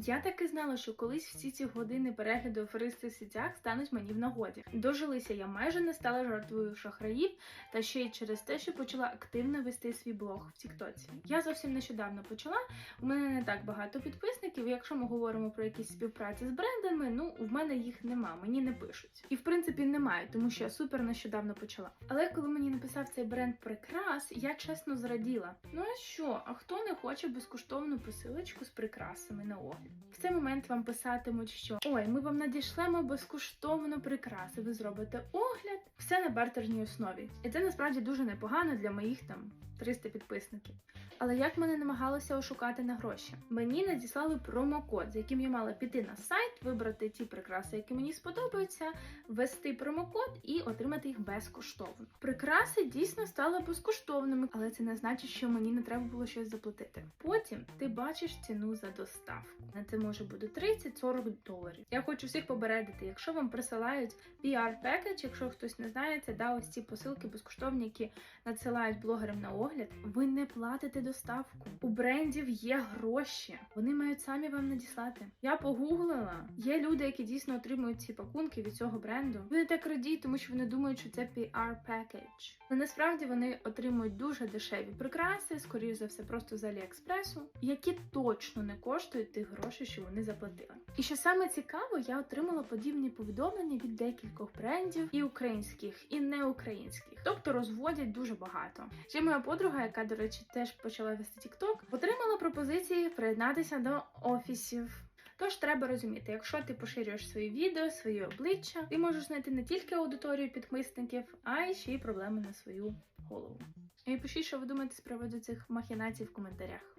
Я так і знала, що колись всі ці години перегляду аферисти в сітях стануть мені в нагоді. Дожилися я майже не стала жертвою шахраїв, та ще й через те, що почала активно вести свій блог в Тіктоці. Я зовсім нещодавно почала. У мене не так багато підписників. Якщо ми говоримо про якісь співпраці з брендами, ну в мене їх нема, мені не пишуть. І в принципі немає, тому що я супер нещодавно почала. Але коли мені написав цей бренд прикрас, я чесно зраділа. Ну а що? А хто не хоче безкоштовну посилочку з прикрасами на огляд? В цей момент вам писатимуть, що ой, ми вам надішлемо безкоштовно прикраси. Ви зробите огляд, все на бартерній основі. І це насправді дуже непогано для моїх там 300 підписників. Але як мене намагалося ошукати на гроші? Мені надіслали промокод, за яким я мала піти на сайт, вибрати ті прикраси, які мені сподобаються, ввести промокод і отримати їх безкоштовно. Прикраси дійсно стали безкоштовними, але це не значить, що мені не треба було щось заплатити. Потім ти бачиш ціну за доставку. На це може бути 30-40 доларів. Я хочу всіх попередити, якщо вам присилають PR пекедж, якщо хтось не знає, це да, ось ці посилки безкоштовні, які надсилають блогерам на огляд. Ви не платите доставку. У брендів є гроші. Вони мають самі вам надіслати. Я погуглила. Є люди, які дійсно отримують ці пакунки від цього бренду. Вони так радіють, тому що вони думають, що це PR package. Але насправді вони отримують дуже дешеві прикраси, скоріш за все, просто з Аліекспресу, які точно не коштують тих грошей, що вони заплатили. І що саме цікаво, я отримала подібні повідомлення від декількох брендів і українських, і неукраїнських, тобто розводять дуже багато. Ще моя подруга, яка, до речі, теж почала вести TikTok, отримала пропозиції приєднатися до офісів. Тож треба розуміти, якщо ти поширюєш свої відео, свої обличчя, ти можеш знайти не тільки аудиторію підписників, а й ще й проблеми на свою голову. І пишіть, що ви думаєте з приводу цих махінацій в коментарях.